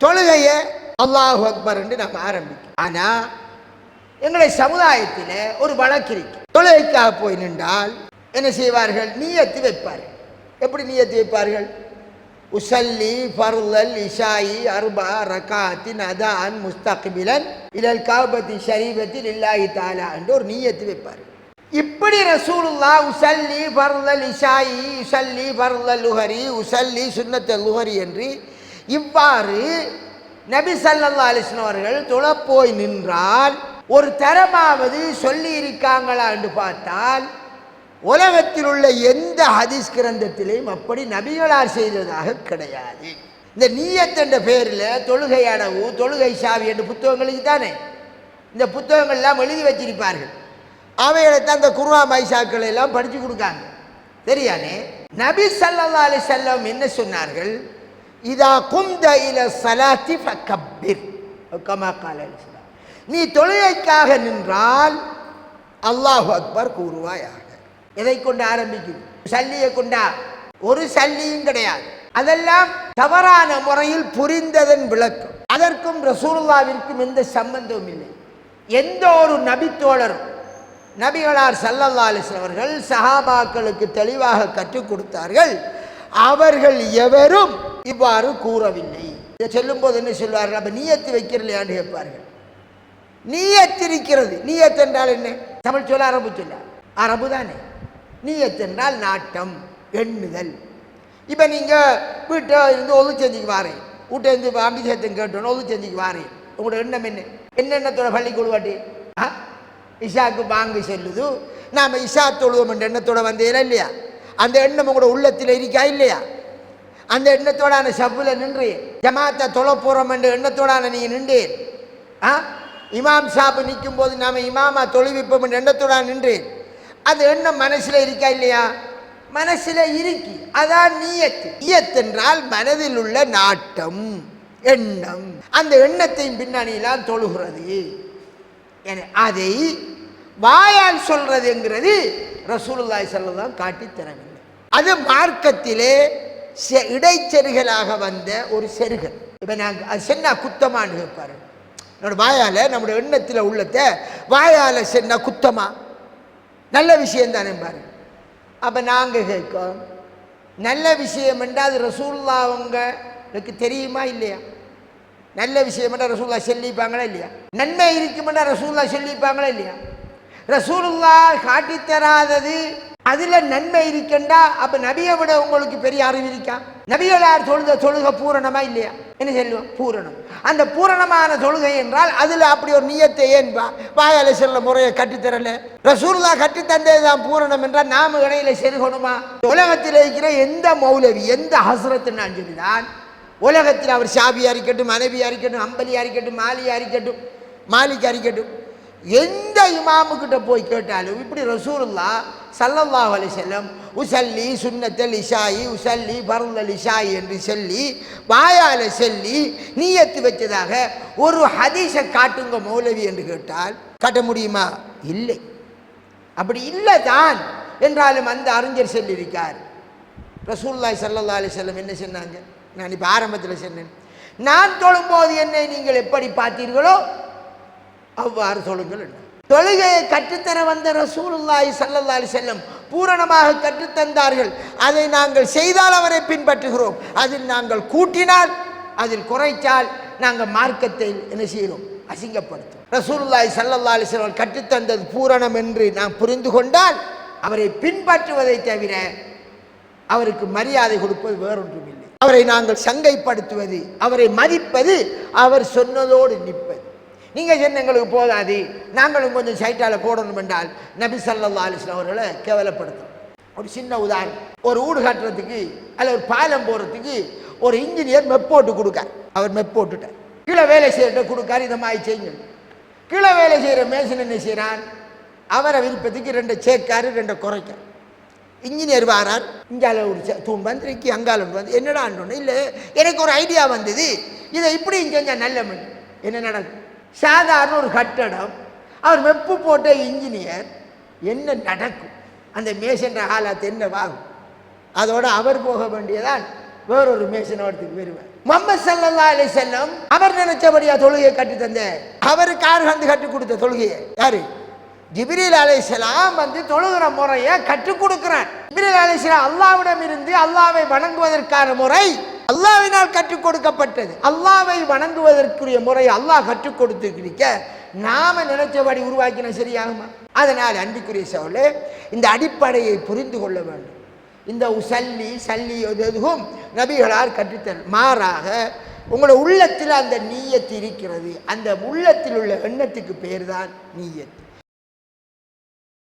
தொழுகையை அல்லாஹ் அக்பர் என்று நம்ம ஆரம்பிக்கும் ஆனா எங்களை சமுதாயத்தில் ஒரு வழக்கு இருக்கு. தொழுகைக்காக போய் நின்றால் என்ன செய்வார்கள்? நீயத்து வைப்பார்கள். எப்படி நீயத்து வைப்பார்கள்? உசல்லி ஃபர்லல் இஷாயி அர்பா ரகாத்தின் அதான் முஸ்தக்பிலன் இலல் காபத்தி ஷரீபத்தில் இல்லாஹி தாலா என்று ஒரு நீயத்து வைப்பார். இப்படி ரசூலுல்லா உசல்லி ஃபர்லல் இஷாயி உசல்லி ஃபர்லல் லுஹரி உசல்லி சுன்னத்த லுஹரி என்று இவ்வாறு நபி ஸல்லல்லாஹு அலிஸ்லம் அவர்கள் தொழப்போய் நின்றால் ஒரு தரமாவது சொல்லி இருக்காங்களா என்று பார்த்தால் உலகத்தில் உள்ள எந்த ஹதீஸ் கிரந்தத்திலையும் அப்படி நபிகளார் செய்ததாக கிடையாது. இந்த நீயத் என்ற பேரில் தொழுகை அடவு தொழுகை சாவி என்ற புத்தகங்களுக்கு தானே? இந்த புத்தகங்கள்லாம் எழுதி வச்சிருப்பார்கள். அவைகளை தான் இந்த குருவா மைசாக்களை எல்லாம் படித்து கொடுக்காங்க. தெரியானே நபி சல்லா அலி செல்லம் என்ன சொன்னார்கள்? இதா கும்த இல சலாத்தி ஃபக்கப்பிர் கமா கால நீ தொழுகைக்காக நின்றால் அல்லாஹு அக்பர் கூறுவாயாக. எதை கொண்டு ஆரம்பிக்கும்? சல்லியை கொண்டா? ஒரு சல்லியும் கிடையாது. அதெல்லாம் தவறான முறையில் புரிந்ததன் விளக்கம். அதற்கும் ரசூலுல்லாவிற்கும் எந்த சம்பந்தமும் இல்லை. எந்த ஒரு நபித்தோழரும் நபிகளார் சல்லல்லா அலிஸ்லாம் அவர்கள் சஹாபாக்களுக்கு தெளிவாக கற்றுக் கொடுத்தார்கள் அவர்கள் எவரும் இவ்வாறு கூறவில்லை. இதை சொல்லும்போது என்ன சொல்வார்கள்? அப்ப நீயத்து வைக்கிறலையான்னு கேட்பார்கள். நீயத்திருக்கிறது நீயத் என்றால் என்ன? தமிழ் சொல்ல அரபு சொல்ல அரபு தானே. நீயத் என்றால் நாட்டம் எண்ணுதல். இப்போ நீங்கள் வீட்டை இருந்து ஒது செஞ்சுக்கு வாரேன் வீட்டை இருந்து அம்பிஷேகத்தை கேட்டோன்னு ஒது செஞ்சுக்கு வாரேன் உங்களோட எண்ணம் என்ன? என்னென்னத்தோட பள்ளி கொடுவாட்டி ஆ? இஷாக்கு பாங்கு செல்லுது. நாம் இஷா தொழுவோம் என்ற எண்ணத்தோட வந்தீங்களா இல்லையா? அந்த எண்ணம் உங்களோட உள்ளத்தில் இருக்கா இல்லையா? அந்த எண்ணத்தோடான சவ்வில் நின்று ஜமாத்தை தொலை போகிறோம் என்ற எண்ணத்தோடான நீங்கள் நின்றேன். ஆ? இமாம் சாப்பு நிற்கும் போது நாம் இமாமா தொழுவிப்போம் என்ற எண்ணத்தோட நின்றேன். அந்த எண்ணம் மனசில் இருக்கா இல்லையா? மனசில் இருக்கு. அதான் நீயத்து. நீயத் என்றால் மனதில் உள்ள நாட்டம் எண்ணம். அந்த எண்ணத்தையும் பின்னணியெல்லாம் தொழுகிறது. என அதை வாயால் சொல்றதுங்கிறது ரசூலுல்லாய் செல்லதான் காட்டி தரவில்லை. அது மார்க்கத்திலே இடைச்செருகலாக வந்த ஒரு செருகல். இப்போ நாங்கள் அது சென்னா குத்தமான்னு கேட்பாரு என்னோட வாயால் நம்முடைய எண்ணத்தில் உள்ளத்தை வாயால் சென்னா குத்தமா? நல்ல விஷயம் தானே பாரு. அப்போ நாங்கள் கேட்கோம் நல்ல விஷயம் என்றால் அது ரசூல்லா அவங்களுக்கு தெரியுமா இல்லையா? நல்ல விஷயம் என்றால் ரசூல்லா சொல்லிப்பாங்களா இல்லையா? நன்மை இருக்குமெண்டா ரசூல்லா சொல்லிப்பாங்களா இல்லையா? ரசூலுல்லா காட்டித்தராதது அதுல நன்மை இருக்கண்டா அப்ப நபியை விட உங்களுக்கு பெரிய அறிவு இருக்கா? நபிகளார் தொழுத தொழுக பூரணமா இல்லையா? என்ன சொல்லுவோம்? பூரணம். அந்த பூரணமான தொழுகை என்றால் அதுல அப்படி ஒரு நியத்தை ஏன் வாயால செல்ல முறையை கட்டித்தரல ரசூலுல்லா கட்டி தான் பூரணம் என்றால் நாம இடையில செருகணுமா? உலகத்தில் இருக்கிற எந்த மௌலவி எந்த ஹசரத்து நான் சொல்லிதான் உலகத்தில் அவர் ஷாபியா இருக்கட்டும் மனைவியா இருக்கட்டும் அம்பலியா இருக்கட்டும் மாலியா இருக்கட்டும் மாலிகா இருக்கட்டும் எந்த இமாமுக்கிட்ட போய் கேட்டாலும் இப்படி ரசூலுல்லா ஸல்லல்லாஹு அலி செல்லம் உசல்லி சுன்னத்தல் இஷாயி உசல்லி பருந்தல் இஷாயி என்று சொல்லி வாயால் சொல்லி நீயத்து வச்சதாக ஒரு ஹதீஸை காட்டுங்க மௌலவி என்று கேட்டால் காட்ட முடியுமா? இல்லை. அப்படி இல்லை தான் என்றாலும் அந்த அறிஞர் சொல்லியிருக்கார். ரசூல்லாய் சல்லல்லா அலிசல்லம் என்ன சொன்னாங்க? நான் இப்போ ஆரம்பத்தில் சொன்னேன். நான் தொழும்போது என்னை நீங்கள் எப்படி பார்த்தீர்களோ அவ்வாறு தொழுங்கள் தொழுகையை கற்றுத்தர வந்த ரசூலுல்லாய் சல்லல்லாய் செல்லும் பூரணமாக கற்றுத்தந்தார்கள். அதை நாங்கள் செய்தால் அவரை பின்பற்றுகிறோம். அதில் நாங்கள் கூட்டினால் அதில் குறைத்தால் நாங்கள் மார்க்கத்தை என்ன செய்கிறோம்? அசிங்கப்படுத்தும் ரசூலுல்லாய் ஸல்லல்லாஹு அலைஹி கற்றுத்தந்தது பூரணம் என்று நாம் புரிந்து கொண்டால் அவரை பின்பற்றுவதை தவிர அவருக்கு மரியாதை கொடுப்பது வேறொன்றும் இல்லை அவரை நாங்கள் சங்கைப்படுத்துவது அவரை மதிப்பது அவர் சொன்னதோடு நிற்பது. நீங்கள் சொன்ன எங்களுக்கு போதாது நாங்களும் கொஞ்சம் சைட்டால் போடணும் என்றால் நபி சல்லா அலிஸ்லாம் அவர்களை கேவலப்படுத்தும். ஒரு சின்ன உதாரணம். ஒரு ஊடு கட்டுறதுக்கு அல்ல ஒரு பாலம் போடுறதுக்கு ஒரு இன்ஜினியர் மெப்போட்டு கொடுக்கார். அவர் மெப்போட்டுட்டார் கீழே வேலை செய்யற கொடுக்காரு இதை மாதிரி செய்யுங்க. கீழே வேலை செய்கிற மேசன் என்ன செய்கிறான் அவரை விருப்பத்துக்கு ரெண்டு சேர்க்காரு ரெண்டு குறைக்க இன்ஜினியர் வாரார். இங்கால ஒரு தூண் வந்துருக்கு அங்கால வந்து என்னடான்னு இல்லை எனக்கு ஒரு ஐடியா வந்தது. இதை இப்படி செஞ்சால் நல்ல மண். என்ன நடக்கும்? சாதாரண ஒரு கட்டடம். அவர் வெப்பு போட்ட இன்ஜினியர் என்ன நடக்கும்? அந்த மேசன்ற ஆலாத்து என்னவாகும் வாகும் அவர் போக வேண்டியதான் வேறொரு மேசனோடத்துக்கு வருவார் முகமது சல்லல்லாஹு அலைஹி செல்லம் அவர் நினைச்சபடியா தொழுகையை கட்டி தந்த அவருக்கு யார் வந்து கற்றுக் கொடுத்த தொழுகையை. யாரு? ஜிப்ரீல் அலைசலாம் வந்து தொழுகிற முறையை கற்றுக் கொடுக்கிறான் ஜிப்ரீல் அலைசலாம் அல்லாவிடம் இருந்து அல்லாவை வணங்குவதற்கான முறை அல்லாவினால் கற்றுக் கொடுக்கப்பட்டது. அல்லாவை வணங்குவதற்குரிய முறை அல்லாஹ் கற்றுக் கொடுத்துருக்க. நாம நினைச்சபடி உருவாக்கின சரியாகுமா? அதனால் அன்புக்குரிய சோழே இந்த அடிப்படையை புரிந்து கொள்ள வேண்டும். இந்த உசல்லி சல்லி எதுவும் நபிகளால் கற்றுத்தல். மாறாக உங்களோட உள்ளத்தில் அந்த நீயத்து இருக்கிறது. அந்த உள்ளத்தில் உள்ள எண்ணத்துக்கு பேர் தான் நீயத்து.